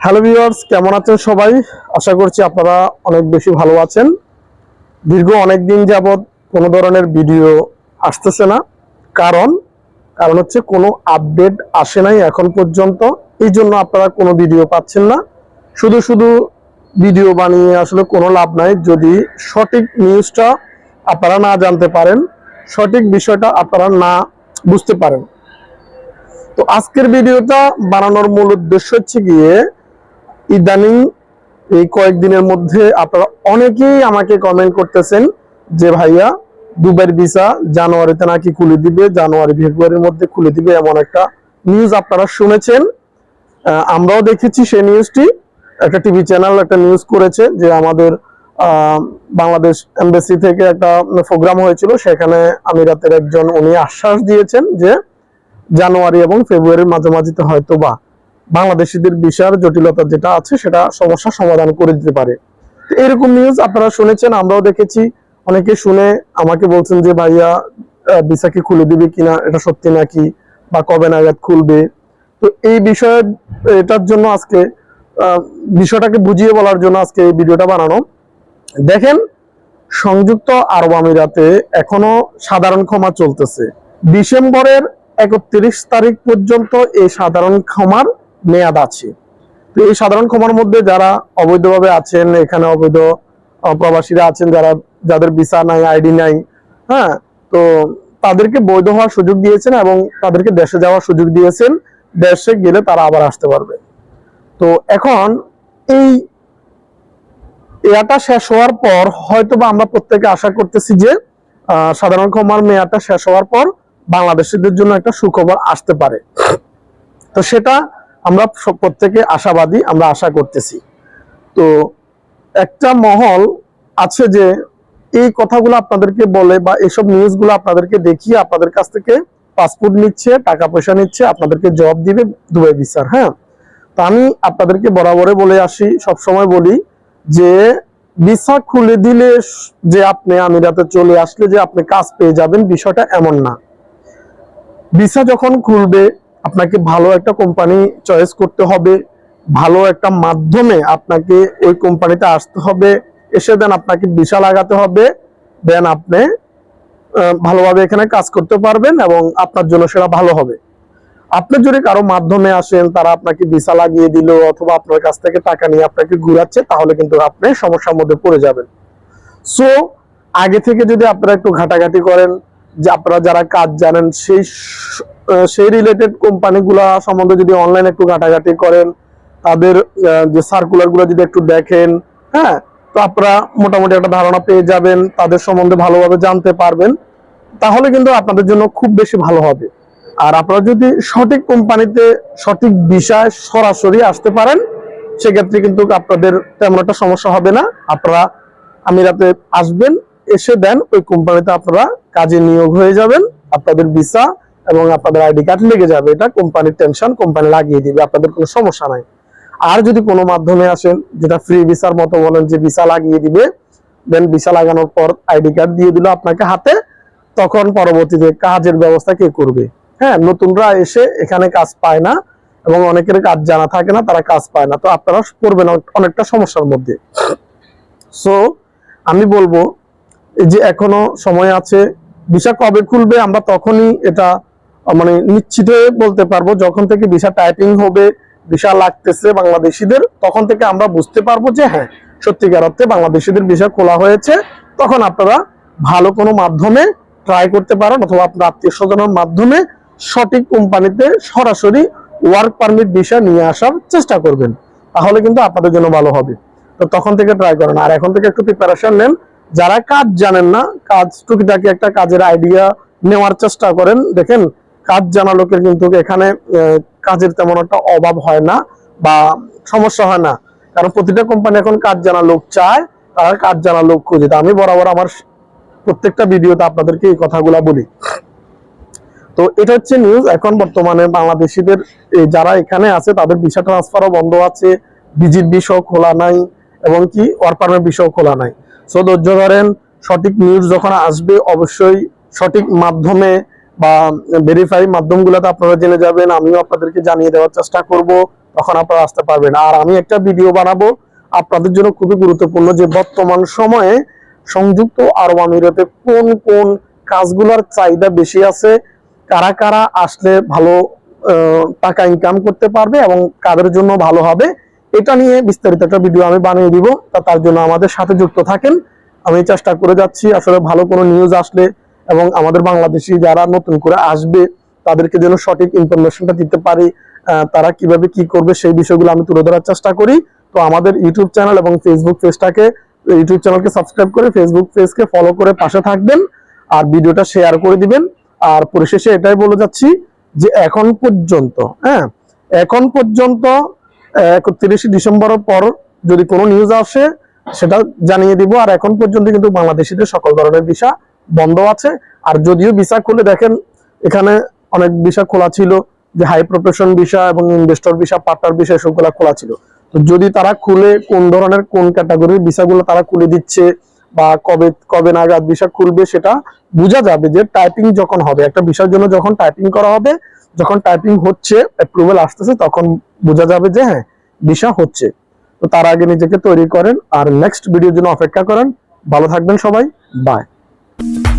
Hello viewers, কেমন আছেন সবাই? আশা করছি আপনারা অনেক বেশি ভালো আছেন। দীর্ঘ অনেক দিন যাবৎ কোনো ধরনের ভিডিও আসতেছে না। কারণ কারণ হচ্ছে কোনো আপডেট আসে নাই এখন পর্যন্ত। এই জন্য আপনারা কোনো ভিডিও পাচ্ছেন না। শুধু শুধু ভিডিও বানিয়ে আসলে কোনো লাভ নাই। যদি সঠিক নিউজটা আপনারা না জানতে পারেন, সঠিক বিষয়টা আপনারা না বুঝতে পারেন। তো আজকের ভিডিওটা বানানোর মূল উদ্দেশ্য হচ্ছে গিয়ে ইদানিং এই কয়েকদিনের মধ্যে আপনারা অনেকেই আমাকে কমেন্ট করতেছেন যে, ভাইয়া, দুবাইয়ের ভিসা জানুয়ারিতে নাকি খুলে দিবে, জানুয়ারি, ফেব্রুয়ারির মধ্যে খুলে দিবে এমন একটা নিউজ আপনারা শুনেছেন। আমরাও দেখেছি সেই নিউজটি একটা টিভি চ্যানেল একটা নিউজ করেছে যে, আমাদের বাংলাদেশ এমবেসি থেকে একটা প্রোগ্রাম হয়েছিল। সেখানে আমিরাতের একজন উনি আশ্বাস দিয়েছেন যে, জানুয়ারি এবং ফেব্রুয়ারির মাঝামাঝিতে হয়তো বা বাংলাদেশিদের ভিসার জটিলতা যেটা আছে সেটা সমস্যা সমাধান করে দিতে পারে। এরকম নিউজ আপনারা শুনেছেন, আমরাও দেখেছি। অনেকে শুনে আমাকে বলছেন যে, ভাইয়া ভিসা কি খুলে দিবে কিনা? এটা সত্যি নাকি? বা কবে নাগাদ খুলবে? তো এই বিষয়ে, এটার জন্য আজকে বিষয়টাকে বুঝিয়ে বলার জন্য আজকে এই ভিডিওটা বানানো। দেখেন, সংযুক্ত আরব আমিরাতে এখনও সাধারণ ক্ষমা চলতেছে। ডিসেম্বরের একত্রিশ তারিখ পর্যন্ত এই সাধারণ ক্ষমার মেয়াদ আছে। তো এই সাধারণ ক্ষমার মধ্যে যারা অবৈধভাবে আছেন, এখানে অবৈধ প্রবাসীরা আছেন, যারা, যাদের ভিসা নাই, আইডি নাই হ্যাঁ তো তাদেরকে বৈধ হওয়ার সুযোগ দিয়েছেন এবং তাদেরকে দেশে যাওয়ার সুযোগ দিয়েছেন। দেশে গেলে তারা আবার আসতে পারবে। তো এখন এই এয়াটা শেষ হওয়ার পর হয়তো বা আমরা প্রত্যেকে আশা করতেছি যে সাধারণ ক্ষমার মেয়াদটা শেষ হওয়ার পর বাংলাদেশিদের জন্য একটা সুখবর আসতে পারে। তো সেটা আমরা প্রত্যেকে আশাবাদী, আমরা আশা করতেছি। তো একটা মহল আছে যে এই কথাগুলো আপনাদেরকে বলে বা এইসব নিউজগুলো আপনাদেরকে দেখিয়ে আপনাদের কাছ থেকে পাসপোর্ট নিচ্ছে টাকা পয়সা নিচ্ছে, আপনাদেরকে জব দিবে দুবাই ভিসার হ্যাঁ? তা আমি আপনাদেরকে বরাবরে বলে আসি সব সময় বলি যে ভিসা খুলে দিলে যে আপনি আমিরাতে চলে আসলে যে আপনি কাজ পেয়ে যাবেন বিষয়টা এমন না। ভিসা যখন খুলবে আপনাকে ভালো একটা কোম্পানি চয়েস করতে হবে, ভালো একটা মাধ্যমে আপনাকে ওই কোম্পানিতে আসতে হবে, এসে দেন আপনাকে ভিসা লাগাতে হবে দেন আপনি ভালোভাবে এখানে কাজ করতে পারবেন এবং আপনার জন্য সেটা ভালো হবে। আপনি যদি কারও মাধ্যমে আসেন, তারা আপনাকে ভিসা লাগিয়ে দিল অথবা আপনার কাছ থেকে টাকা নিয়ে আপনাকে ঘুরাচ্ছে, তাহলে কিন্তু আপনি সমস্যার মধ্যে পড়ে যাবেন। সো আগে থেকে যদি আপনারা একটু ঘাটাঘাটি করেন, যে আপনারা যারা কাজ জানেন, সেই সেই রিলেটেড কোম্পানিগুলা সম্বন্ধে যদি অনলাইন একটু ঘাটাঘাটি করেন, তাদের যে সার্কুলারগুলো যদি একটু দেখেন হ্যাঁ তো আপনারা মোটামুটি একটা ধারণা পেয়ে যাবেন, তাদের সম্বন্ধে ভালোভাবে জানতে পারবেন, তাহলে কিন্তু আপনাদের জন্য খুব বেশি ভালো হবে। আর আপনারা যদি সঠিক কোম্পানিতে সঠিক বিষয় সরাসরি আসতে পারেন, সেক্ষেত্রে কিন্তু আপনাদের তেমন একটা সমস্যা হবে না। আপনারা আমিরাতে আসবেন, এসে দেন, ওই কোম্পানিতে আপনারা কাজে নিয়োগ হয়ে যাবেন, আপনাদের ভিসা এবং আপনাদের আইডি কার্ড লেগে যাবে, এটা কোম্পানির টেনশন কোম্পানি লাগিয়ে দিবে, আপনাদের কোনো সমস্যা নাই। আর যদি কোনো মাধ্যমে আসেন, যেটা ফ্রি ভিসার মতো বলেন যে ভিসা লাগিয়ে দিবে দেন ভিসা লাগানোর পর আইডি কার্ড দিয়ে দিল আপনাকে হাতে, তখন পরবর্তীতে কাজের ব্যবস্থা কে করবে? হ্যাঁ নতুনরা এসে এখানে কাজ পায় না এবং অনেকের কাজ জানা থাকে না, তারা কাজ পায় না। তো আপনারা অনেক- অনেকটা সমস্যার মধ্যে। সো আমি বলব, এই যে এখনও সময় আছে, ভিসা কবে খুলবে, আমরা তখনই এটা মানে নিশ্চিত বলতে পারব, যখন থেকে ভিসা টাইপিং হবে, ভিসা লাগতেছে বাংলাদেশিদের, তখন থেকে আমরা বুঝতে পারব যে হ্যাঁ সত্যিকার অর্থে বাংলাদেশিদের ভিসা খোলা হয়েছে। তখন আপনারা ভালো কোনো মাধ্যমে ট্রাই করতে পারেন অথবা আপনার আত্মীয় স্বজনের মাধ্যমে সঠিক কোম্পানিতে সরাসরি ওয়ার্ক পারমিট ভিসা নিয়ে আসার চেষ্টা করবেন। তাহলে কিন্তু আপনাদের জন্য ভালো হবে। তো তখন থেকে ট্রাই করেন। আর এখন থেকে একটু প্রিপারেশন নেন। যারা কাজ জানেন না, কাজ টুকিটাকি একটা কাজের আইডিয়া নেওয়ার চেষ্টা করেন, দেখেন কাজ জানা লোকের কিন্তু এখানে কাজের তেমন একটা অভাব হয় না বা সমস্যা হয় না। কারণ প্রতিটা কোম্পানি এখন কাজ জানা লোক চায়, তারা কাজ জানা লোক খুঁজে। আমি বরাবর আমার প্রত্যেকটা ভিডিওতে আপনাদেরকে এই কথাগুলা বলি। তো এটা হচ্ছে নিউজ এখন বর্তমানে বাংলাদেশিদের যারা এখানে আছে, তাদের ভিসা ট্রান্সফারও বন্ধ আছে। বিজির বিষয় খোলা নাই, এবং কি ওয়ারপারের বিষয় খোলা নাই। সো ধৈর্য ধরেন, সঠিক নিউজ যখন আসবে, অবশ্যই সঠিক মাধ্যমে বা ভেরিফাই মাধ্যমগুলোতে আপনারা জেনে যাবেন, আমিও আপনাদেরকে জানিয়ে দেওয়ার চেষ্টা করব, তখন আপনারা আসতে পারবেন। আর আমি একটা ভিডিও বানাবো, আপনাদের জন্য খুবই গুরুত্বপূর্ণ যে বর্তমান সময়ে সংযুক্ত আরব আমিরাতে কোন কোন কাজগুলোর চাহিদা বেশি আছে, কারা কারা আসলে ভালো টাকা ইনকাম করতে পারবে এবং কাদের জন্য ভালো হবে, এটা নিয়ে বিস্তারিত একটা ভিডিও আমি বানিয়ে দিব। তা তার জন্য আমাদের সাথে যুক্ত থাকেন। আমি চেষ্টা করে যাচ্ছি, আসলে ভালো কোনো নিউজ আসলে এবং আমাদের বাংলাদেশি যারা নতুন করে আসবে, তাদেরকে যেন সঠিক ইনফরমেশনটা দিতে পারি তারা কীভাবে কি করবে সেই বিষয়গুলো আমি তুলে ধরার চেষ্টা করি। তো আমাদের ইউটিউব চ্যানেল এবং ফেসবুক পেজটাকে ইউটিউব চ্যানেলকে সাবস্ক্রাইব করে ফেসবুক পেজকে ফলো করে পাশে থাকবেন আর ভিডিওটা শেয়ার করে দিবেন। আর পরিশেষে এটাই বলে যাচ্ছি যে এখন পর্যন্ত হ্যাঁ এখন পর্যন্ত একত্রিশে ডিসেম্বরের পর যদি কোনো নিউজ আসে, সেটা জানিয়ে দিব। আর এখন পর্যন্ত কিন্তু বাংলাদেশিদের সকল ধরনের ভিসা বন্ধ আছে। আর যদিও ভিসা খুলে দেখেন, এখানে অনেক ভিসা খোলা ছিল, যে হাই প্রফেশন ভিসা এবং ইনভেস্টর ভিসা পার্টনার ভিসা এসবগুলো খোলা ছিল। তো যদি তারা খুলে কোন ধরনের, কোন ক্যাটাগরির ভিসাগুলো তারা খুলে দিচ্ছে বা কবে কবে নাগাদ ভিসা খুলবে সেটা বোঝা যাবে যে টাইপিং যখন হবে, একটা ভিসার জন্য যখন টাইপিং করা হবে, যখন টাইপিং হচ্ছে অ্যাপ্রুভাল আসতেছে, তখন বোঝা যাবে যে হ্যাঁ ভিসা হচ্ছে। তো তার আগে নিজেকে তৈরি করেন, আর নেক্সট ভিডিওর জন্য অপেক্ষা করেন। ভালো থাকবেন সবাই বাই you